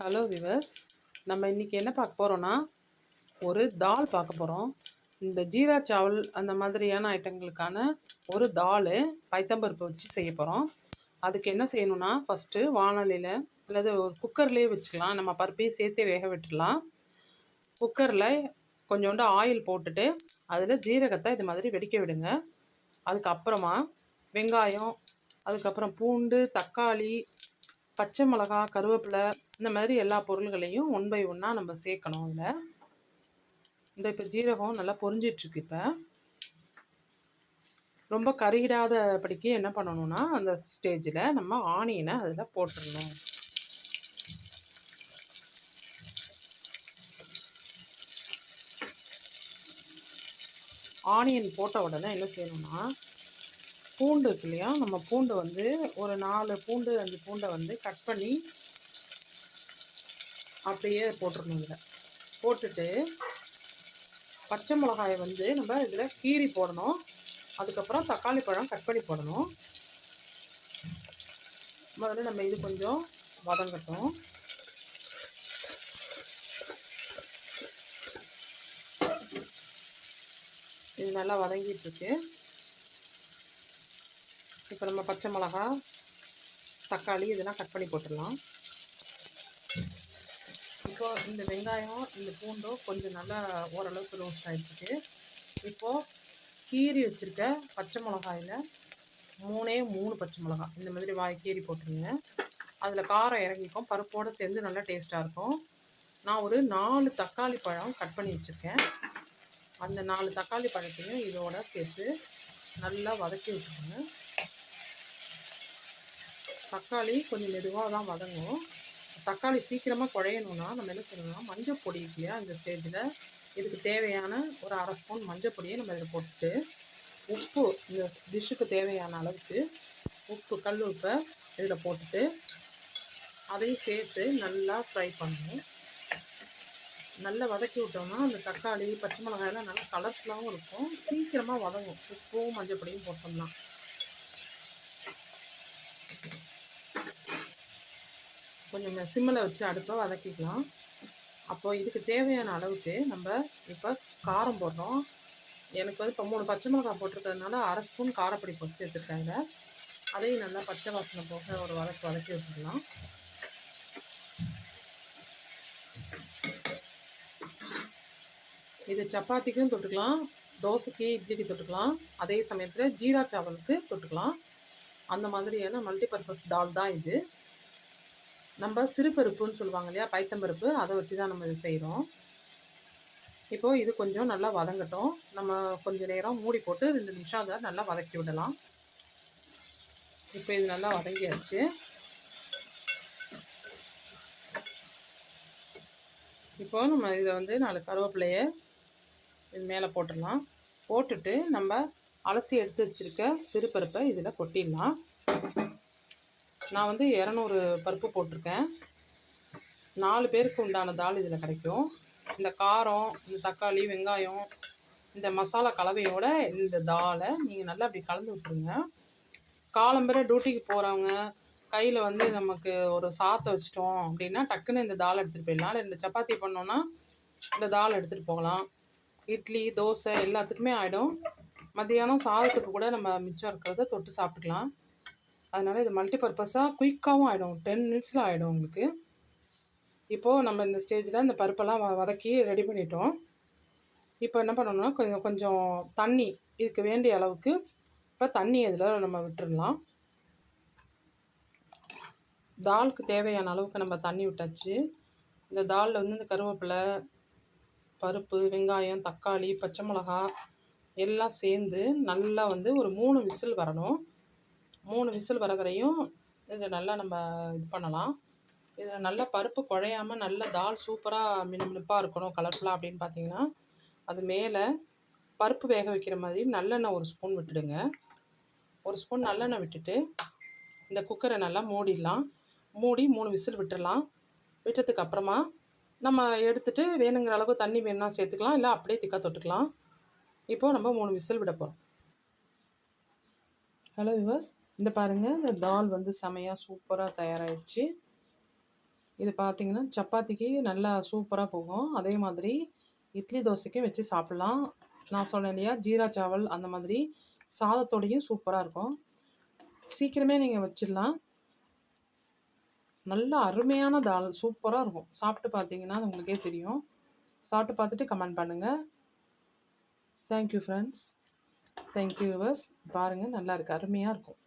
Hello viewers நம்ம இன்றைக்கி என்ன பார்க்க போகிறோன்னா ஒரு தால் பார்க்க போகிறோம் இந்த ஜீரா சாவல் அந்த மாதிரியான ஐட்டங்களுக்கான ஒரு தால் பைத்தம்பருப்பு வச்சு செய்ய போகிறோம் அதுக்கு என்ன செய்யணும்னா ஃபஸ்ட்டு வானொலியில் அல்லது ஒரு குக்கர்லேயே வச்சுக்கலாம். நம்ம பருப்பையும் சேர்த்தே வேக விட்டுடலாம். குக்கரில் கொஞ்சோண்டு ஆயில் போட்டுட்டு அதில் ஜீரகத்தை இது மாதிரி வெடிக்க விடுங்க. அதுக்கப்புறமா வெங்காயம் அதுக்கப்புறம் பூண்டு தக்காளி பச்சை மிளகா கருவேப்பிலை இந்த மாதிரி எல்லா பொருள்களையும் ஒன் பை ஒன்னாக நம்ம சேர்க்கணும் அதில் இந்த இப்போ ஜீரகம் நல்லா பொரிஞ்சிட்ருக்கு இப்போ. ரொம்ப கருகிடாதபடிக்கு என்ன பண்ணணும்னா அந்த ஸ்டேஜில் நம்ம ஆனியனை அதில் போட்டுடணும் ஆனியன் போட்ட உடனே என்ன செய்யணும்னா பூண்டு இருக்கு இல்லையா? நம்ம பூண்டு வந்து ஒரு நாலு பூண்டு அஞ்சு பூண்டை வந்து கட் பண்ணி அப்படியே போட்டுடணும் இதில். போட்டுட்டு பச்சை மிளகாயை வந்து நம்ம இதில் கீரி போடணும். அதுக்கப்புறம் தக்காளி பழம் கட் பண்ணி போடணும். முதல்ல நம்ம இது கொஞ்சம் வதங்கட்டும். இது நல்லா வதங்கிட்டுருக்கு இப்போ நம்ம பச்சை மிளகா தக்காளி இதெல்லாம் கட் பண்ணி போட்டுடலாம். இப்போ இந்த வெங்காயம் இந்த பூண்டும் கொஞ்சம் நல்லா ஓரளவுக்கு ரோஸ்ட் ஆகிடுச்சு இப்போது கீரி வச்சுருக்க பச்சை மிளகாயில் மூணே மூணு பச்சை மிளகா. இந்த மாதிரி வாய் கீரி போட்டுருங்க. அதில் காரம் இறங்கிக்கும். பருப்போடு சேர்ந்து நல்லா டேஸ்ட்டாக இருக்கும். நான் ஒரு நாலு தக்காளி பழம் கட் பண்ணி வச்சுருக்கேன். அந்த நாலு தக்காளி பழத்தையும் இதோட சேர்த்து நல்லா வதக்கி விட்டுருங்க தக்காளி கொஞ்சம் மெதுவாக தான் வதங்கும் தக்காளி சீக்கிரமாக குழையணும்னா நம்ம என்ன செய்யணும்னா மஞ்சள் பொடி இல்லையா இந்த ஸ்டேஜில் இதுக்கு தேவையான ஒரு அரை ஸ்பூன் மஞ்சள் பொடியை நம்ம இதில் போட்டு உப்பு இந்த டிஷ்ஷுக்கு தேவையான அளவுக்கு உப்பு கல் உப்பை இதில் போட்டுட்டு அதையும் சேர்த்து நல்லா ஃப்ரை பண்ணணும். நல்லா வதக்கி விட்டோம்னா அந்த தக்காளி பச்சை மிளகாயெல்லாம் நல்லா கலர்ஃபுல்லாகவும் இருக்கும். சீக்கிரமாக வதங்கும். உப்பும் மஞ்சள் பொடியும் போட்டோம்னா. கொஞ்சம் சிம்மில் வச்சு அடுப்பை வதக்கிக்கலாம். அப்போது இதுக்கு தேவையான அளவுக்கு நம்ம இப்போ காரம் போடுறோம். எனக்கு வந்து இப்போ மூணு பச்சை மிளகாய் போட்டிருக்கிறதுனால அரை ஸ்பூன் காரப்பொடி போட்டு எடுத்துருக்காங்க அதையும் நல்லா பச்சை வாசனை போக ஒரு வதக்கி வதக்கி வச்சுக்கலாம். இது சப்பாத்திக்கும் தொட்டுக்கலாம் தோசைக்கு இட்லிக்கு தொட்டுக்கலாம் அதே சமயத்தில் ஜீரா சாவலுக்கு தொட்டுக்கலாம். அந்த மாதிரியான மல்டிபர்பஸ் தால் தான் இது. நம்ம சிறுபருப்புன்னு சொல்லுவாங்க இல்லையா பைத்தம்பருப்பு அதை வச்சு தான் நம்ம இது செய்கிறோம் இப்போது இது கொஞ்சம் நல்லா வதங்கட்டும். நம்ம கொஞ்சம் நேரம் மூடி போட்டு ரெண்டு நிமிஷம் அதை நல்லா வதக்கி விடலாம். இப்போ இது நல்லா வதங்கியாச்சு. இப்போ நம்ம இதை வந்து நாலு கருவேப்பிலையை இது மேலே போட்டுடலாம். போட்டுட்டு நம்ம அலசி எடுத்து வச்சுருக்க சிறுபருப்பை இதில் கொட்டிடலாம். நான் வந்து இரநூறு பருப்பு போட்டிருக்கேன். நாலு பேருக்கு உண்டான தால் இதில் கிடைக்கும். இந்த காரம் இந்த தக்காளி வெங்காயம் இந்த மசாலா கலவையோட இந்த தாலை நீங்கள் நல்லா அப்படி கலந்து விட்ருங்க காலம்பரை டியூட்டிக்கு போகிறவங்க கையில் வந்து நமக்கு ஒரு சாத்தை வச்சிட்டோம் அப்படின்னா டக்குன்னு இந்த தால் எடுத்துகிட்டு போயிடலாம். இல்லை இந்த சப்பாத்தி பண்ணோன்னா இந்த தால் எடுத்துகிட்டு போகலாம். இட்லி தோசை எல்லாத்துக்குமே ஆகிடும் மதியானம் சாதத்துக்கு கூட நம்ம மிச்சம் இருக்கிறத தொட்டு சாப்பிட்டுக்கலாம். அதனால் இது மல்டி பர்பஸாக குயிக்காகவும் ஆகிடும் டென் மினிட்ஸில் ஆகிடும் உங்களுக்கு. இப்போது நம்ம இந்த ஸ்டேஜில் இந்த பருப்பெல்லாம் வ வதக்கி ரெடி பண்ணிட்டோம். இப்போ என்ன பண்ணணும்னா கொஞ்சம் கொஞ்சம் தண்ணி இதுக்கு வேண்டிய அளவுக்கு இப்போ தண்ணி இதில் நம்ம விட்டுடலாம் தாலுக்கு தேவையான அளவுக்கு நம்ம தண்ணி விட்டாச்சு. இந்த தாலில் வந்து இந்த கருவேப்பிலை பருப்பு வெங்காயம் தக்காளி பச்சை மிளகா எல்லாம் சேர்ந்து நல்லா வந்து ஒரு மூணு விசில் வரணும். மூணு விசில் வர வரையும் இதை நல்லா நம்ம இது பண்ணலாம். இதில் நல்லா பருப்பு குழையாமல் நல்ல தால் சூப்பராக மினுமினுப்பாக இருக்கணும் கலர்ஃபுல்லாக அப்படின்னு பார்த்தீங்கன்னா அது மேலே பருப்பு வேக வைக்கிற மாதிரி நல்லெண்ணெய் ஒரு ஸ்பூன் விட்டுடுங்க. ஒரு ஸ்பூன் நல்லெண்ணெய் விட்டுட்டு இந்த குக்கரை நல்லா மூடிடலாம். மூடி மூணு விசில் விட்டுடலாம். விட்டதுக்கு அப்புறமா நம்ம எடுத்துகிட்டு வேணுங்கிற அளவு தண்ணி வேணும்னா சேர்த்துக்கலாம் இல்லை அப்படியே திக்கா தொட்டுக்கலாம். இப்போது நம்ம மூணு விசில் விட போகிறோம் ஹலோ விவாஸ் இந்த பாருங்கள் இந்த தால் வந்து செமையாக சூப்பராக தயாராகிடுச்சு இது பார்த்திங்கன்னா சப்பாத்திக்கு நல்லா சூப்பராக போகும். அதே மாதிரி இட்லி தோசைக்கும் வச்சு சாப்பிட்லாம். நான் சொன்னேன் இல்லையா ஜீரா சாவல் அந்த மாதிரி சாதத்தோடையும் சூப்பராக இருக்கும். சீக்கிரமே நீங்கள் வச்சிடலாம். நல்ல அருமையான தால் சூப்பராக இருக்கும். சாப்பிட்டு பார்த்தீங்கன்னா அது உங்களுக்கே தெரியும். சாப்பிட்டு பார்த்துட்டு கமெண்ட் பண்ணுங்கள் தேங்க்யூ ஃப்ரெண்ட்ஸ் தேங்க்யூ யூவர்ஸ் பாருங்கள் நல்லா இருக்குது அருமையாக இருக்கும்.